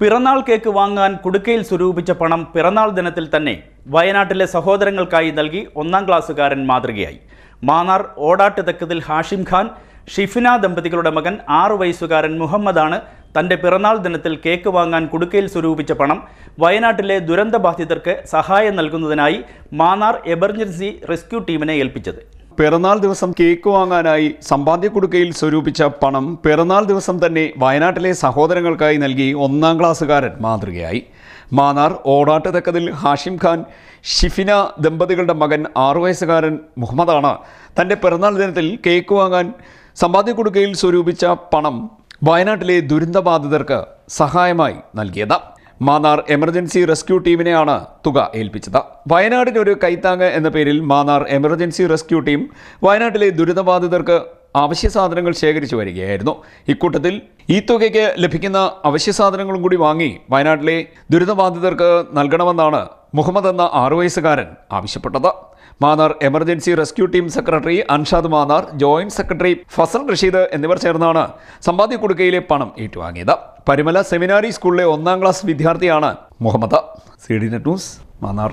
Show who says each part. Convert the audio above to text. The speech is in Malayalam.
Speaker 1: പിറന്നാൾ കേക്ക് വാങ്ങാൻ കുടുക്കയിൽ സ്വരൂപിച്ച പണം പിറന്നാൾ ദിനത്തിൽ തന്നെ വയനാട്ടിലെ സഹോദരങ്ങൾക്കായി നൽകി ഒന്നാം ക്ലാസ്സുകാരൻ മാതൃകയായി. മാന്നാർ ഓടാട്ട് തെക്കതിൽ ഹാഷിം ഖാൻ ഷിഫിന ദമ്പതികളുടെ മകൻ ആറു വയസ്സുകാരൻ മുഹമ്മദാണ് തന്റെ പിറന്നാൾ ദിനത്തിൽ കേക്ക് വാങ്ങാൻ കുടുക്കയിൽ സ്വരൂപിച്ച പണം വയനാട്ടിലെ ദുരന്തബാധിതർക്ക് സഹായം നൽകുന്നതിനായി മാന്നാർ എമർജൻസി റെസ്ക്യൂ ടീമിനെ ഏൽപ്പിച്ചത്.
Speaker 2: പിറന്നാൾ ദിവസം കേക്ക് വാങ്ങാനായി സമ്പാദ്യക്കുടുക്കയിൽ സ്വരൂപിച്ച പണം പിറന്നാൾ ദിവസം തന്നെ വയനാട്ടിലെ സഹോദരങ്ങൾക്കായി നൽകി ഒന്നാം ക്ലാസ്സുകാരൻ മാതൃകയായി. മാന്നാർ ഓടാട്ട് തെക്കതിൽ ഹാഷിം ഖാൻ ഷിഫിന ദമ്പതികളുടെ മകൻ ആറു വയസ്സുകാരൻ മുഹമ്മദാണ്. തന്റെ പിറന്നാൾ ദിനത്തിൽ കേക്ക് വാങ്ങാൻ സമ്പാദ്യക്കുടുക്കയിൽ സ്വരൂപിച്ച പണം വയനാട്ടിലെ ദുരന്തബാധിതർക്ക് സഹായമായി നൽകിയത്. മാന്നാർ എമർജൻസി റെസ്ക്യൂ ടീമിനെയാണ് തുക ഏൽപ്പിച്ചത്. വയനാടിനൊരു കൈത്താങ്ങ് എന്ന പേരിൽ മാന്നാർ എമർജൻസി റെസ്ക്യൂ ടീം വയനാട്ടിലെ ദുരിതബാധിതർക്ക് അവശ്യ സാധനങ്ങൾ ശേഖരിച്ചു വരികയായിരുന്നു. ഇക്കൂട്ടത്തിൽ ഈ തുകയ്ക്ക് ലഭിക്കുന്ന അവശ്യ സാധനങ്ങളും കൂടി വാങ്ങി വയനാട്ടിലെ ദുരിതബാധിതർക്ക് നൽകണമെന്നാണ് മുഹമ്മദ് എന്ന ആറു വയസ്സുകാരൻ ആവശ്യപ്പെട്ടത്. Mannar emergency rescue team secretary Anshad Mannar joint secretary Fazal Rasheed എന്നിവർ ചേർന്നാണ് സമ്പാദ്യ കുടുക്കയിലെ പണം ഏറ്റുവാങ്ങിയത്. പരിമല സെമിനാരി സ്കൂളിലെ ഒന്നാം ക്ലാസ് വിദ്യാർത്ഥിയാണ് Muhammad. C D net news Mannar.